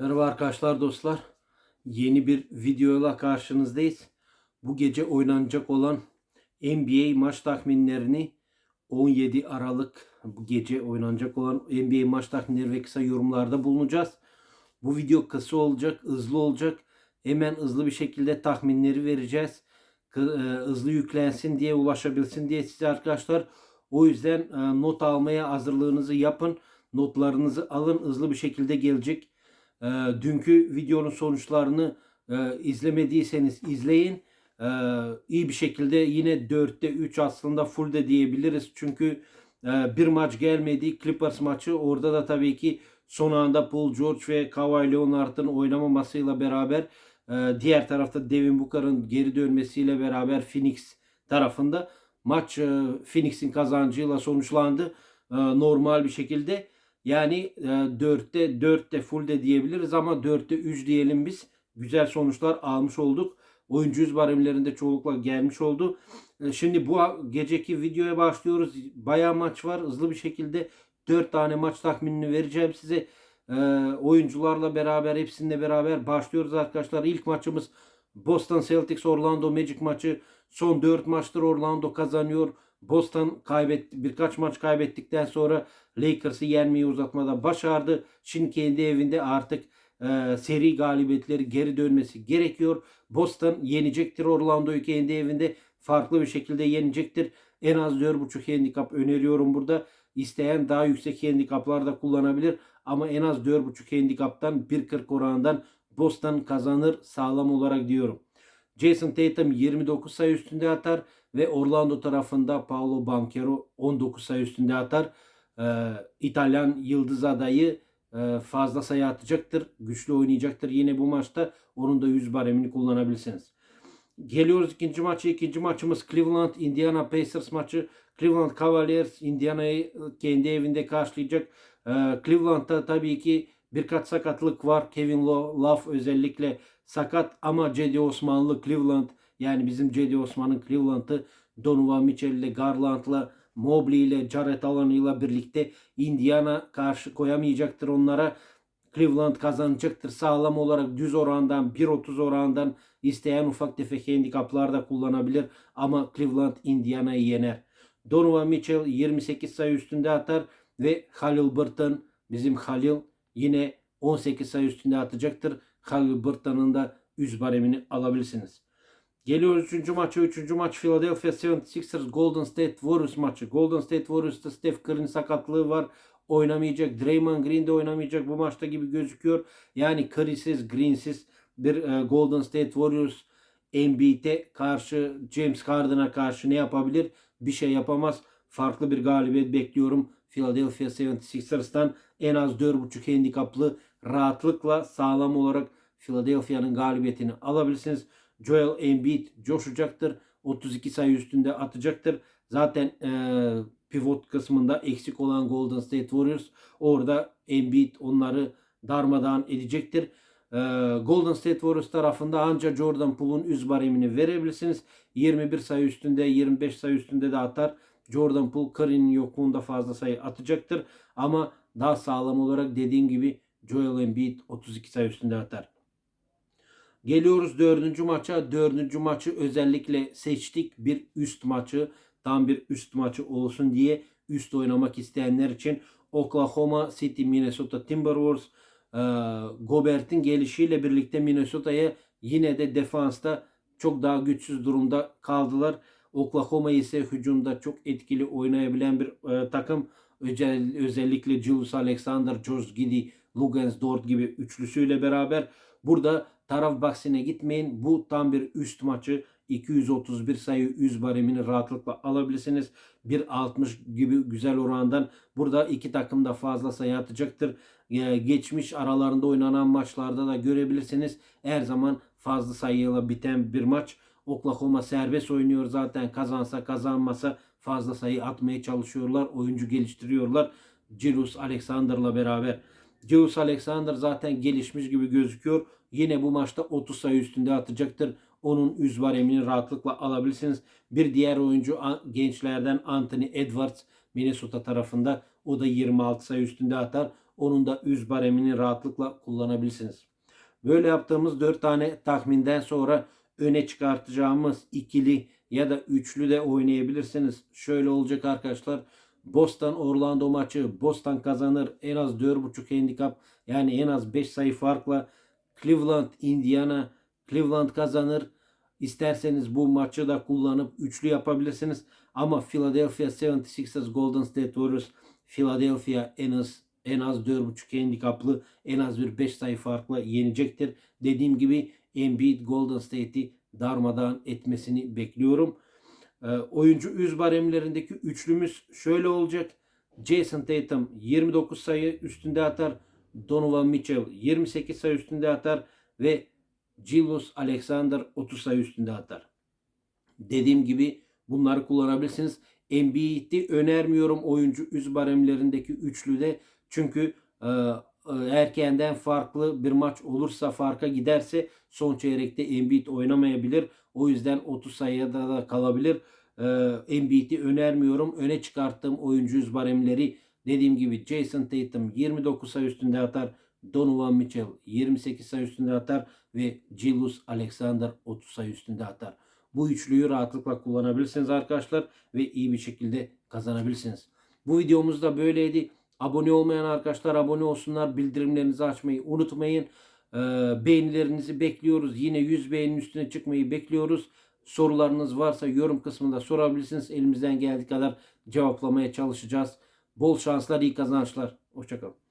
Merhaba arkadaşlar dostlar. Yeni bir videoyla karşınızdayız. Bu gece oynanacak olan NBA maç tahminlerini 17 Aralık bu gece oynanacak olan NBA maç tahminleri ve kısa yorumlarda bulunacağız. Bu video kısa olacak, hızlı olacak. Hemen hızlı bir şekilde tahminleri vereceğiz. E, Hızlı yüklensin diye, ulaşabilsin diye size arkadaşlar. O yüzden e, not almaya hazırlığınızı yapın. Notlarınızı alın. Hızlı bir şekilde gelecek. E, dünkü videonun sonuçlarını e, izlemediyseniz izleyin. E, iyi bir şekilde yine 4'te 3 aslında full de diyebiliriz. Çünkü e, bir maç gelmedi. Clippers maçı. Orada da tabii ki son anda Paul George ve Kawhi Leonard'ın oynamamasıyla beraber e, diğer tarafta Devin Booker'ın geri dönmesiyle beraber Phoenix tarafında maç e, Phoenix'in kazancıyla sonuçlandı. E, normal bir şekilde. Yani e, 4'te 4'te full de diyebiliriz ama 4'te 3 diyelim biz. Güzel sonuçlar almış olduk. Oyuncu yüz baremlerinde çoğunlukla gelmiş oldu. E, Şimdi bu geceki videoya başlıyoruz. Bayağı maç var. Hızlı bir şekilde 4 tane maç tahminini vereceğim size. E, oyuncularla beraber hepsininle beraber başlıyoruz arkadaşlar. İlk maçımız Boston Celtics Orlando Magic maçı. Son 4 maçtır Orlando kazanıyor. Boston kaybetti birkaç maç kaybettikten sonra Lakers'ı yenmeyi uzatmada başardı. Şimdi kendi evinde artık e, seri galibiyetleri geri dönmesi gerekiyor. Boston yenecektir Orlando'yu kendi evinde farklı bir şekilde yenecektir. En az 4.5 handikap öneriyorum burada. İsteyen daha yüksek handikaplar da kullanabilir. Ama en az 4.5 handikaptan 1.40 oranından Boston kazanır sağlam olarak diyorum. Jason Tatum 29 sayı üstünde atar ve Orlando tarafında Paolo Banchero 19 sayı üstünde atar. Ee, İtalyan yıldız adayı e, fazla sayı atacaktır. Güçlü oynayacaktır yine bu maçta. Onun da 100 baremini kullanabilirsiniz. Geliyoruz ikinci maçı. İkinci maçımız Cleveland Indiana Pacers maçı. Cleveland Cavaliers Indiana'yı kendi evinde karşılayacak. Ee, Cleveland'da tabii ki birkaç sakatlık var. Kevin Lo- Love özellikle sakat ama Cedi Osmanlı Cleveland yani bizim Cedi Osman'ın Cleveland'ı Donovan Mitchell ile Garland'la Mobley ile Jared Allen ile birlikte Indiana karşı koyamayacaktır onlara. Cleveland kazanacaktır. Sağlam olarak düz orandan 1.30 orandan isteyen ufak tefek handikaplar da kullanabilir. Ama Cleveland Indiana'yı yener. Donovan Mitchell 28 sayı üstünde atar ve Halil Burton bizim Halil yine 18 sayı üstünde atacaktır. Halil Burton'un da 100 baremini alabilirsiniz. Geliyoruz 3. maça. 3. maç Philadelphia 76ers Golden State Warriors maçı. Golden State Warriors'ta Steph Curry'nin sakatlığı var. Oynamayacak. Draymond Green de oynamayacak bu maçta gibi gözüküyor. Yani Curry'siz, Green'siz bir e, Golden State Warriors Embiid'e karşı James Harden'a karşı ne yapabilir? Bir şey yapamaz. Farklı bir galibiyet bekliyorum. Philadelphia 76ers'tan en az 4.5 handikaplı rahatlıkla sağlam olarak Philadelphia'nın galibiyetini alabilirsiniz. Joel Embiid coşacaktır. 32 sayı üstünde atacaktır. Zaten e, pivot kısmında eksik olan Golden State Warriors orada Embiid onları darmadağın edecektir. E, Golden State Warriors tarafında ancak Jordan Poole'un üz baremini verebilirsiniz. 21 sayı üstünde 25 sayı üstünde de atar. Jordan Poole Curry'nin yokluğunda fazla sayı atacaktır. Ama daha sağlam olarak dediğim gibi Joel Embiid 32 sayı üstünde atar. Geliyoruz dördüncü maça. Dördüncü maçı özellikle seçtik. Bir üst maçı. Tam bir üst maçı olsun diye üst oynamak isteyenler için Oklahoma City Minnesota Timberwolves e, Gobert'in gelişiyle birlikte Minnesota'ya yine de defansta çok daha güçsüz durumda kaldılar. Oklahoma ise hücumda çok etkili oynayabilen bir e, takım. Özel, özellikle Julius Alexander, George Giddy, Lugens Dort gibi üçlüsüyle beraber burada taraf bahsine gitmeyin. Bu tam bir üst maçı. 231 sayı 100 baremini rahatlıkla alabilirsiniz. 1.60 gibi güzel orandan burada iki takım da fazla sayı atacaktır. Ee, Geçmiş aralarında oynanan maçlarda da görebilirsiniz. Her zaman fazla sayıyla biten bir maç. Oklahoma serbest oynuyor zaten kazansa kazanmasa fazla sayı atmaya çalışıyorlar. Oyuncu geliştiriyorlar. Julius Alexander'la beraber. Julius Alexander zaten gelişmiş gibi gözüküyor. Yine bu maçta 30 sayı üstünde atacaktır. Onun üz baremini rahatlıkla alabilirsiniz. Bir diğer oyuncu gençlerden Anthony Edwards Minnesota tarafında. O da 26 sayı üstünde atar. onun da üz baremini rahatlıkla kullanabilirsiniz. Böyle yaptığımız 4 tane tahminden sonra öne çıkartacağımız ikili ya da üçlü de oynayabilirsiniz. Şöyle olacak arkadaşlar. Boston Orlando maçı Boston kazanır. En az 4.5 handikap yani en az 5 sayı farkla Cleveland Indiana Cleveland kazanır. İsterseniz bu maçı da kullanıp üçlü yapabilirsiniz. Ama Philadelphia 76ers Golden State Warriors Philadelphia en az en az 4.5 handikaplı en az bir 5 sayı farkla yenecektir. Dediğim gibi Embiid Golden State'i darmadağın etmesini bekliyorum. Ee, oyuncu üz baremlerindeki üçlümüz şöyle olacak. Jason Tatum 29 sayı üstünde atar. Donovan Mitchell 28 sayı üstünde atar ve Julius Alexander 30 sayı üstünde atar. Dediğim gibi bunları kullanabilirsiniz. Embiid'i önermiyorum oyuncu üz baremlerindeki üçlüde. Çünkü e, erkenden farklı bir maç olursa farka giderse son çeyrekte Embiid oynamayabilir. O yüzden 30 sayıda da kalabilir. E, Embiid'i önermiyorum. Öne çıkarttığım oyuncu yüz baremleri dediğim gibi Jason Tatum 29 sayı üstünde atar. Donovan Mitchell 28 sayı üstünde atar ve Julius Alexander 30 sayı üstünde atar. Bu üçlüyü rahatlıkla kullanabilirsiniz arkadaşlar ve iyi bir şekilde kazanabilirsiniz. Bu videomuz da böyleydi. Abone olmayan arkadaşlar abone olsunlar. Bildirimlerinizi açmayı unutmayın. Ee, beğenilerinizi bekliyoruz. Yine 100 beğenin üstüne çıkmayı bekliyoruz. Sorularınız varsa yorum kısmında sorabilirsiniz. Elimizden geldiği kadar cevaplamaya çalışacağız. Bol şanslar, iyi kazançlar. Hoşçakalın.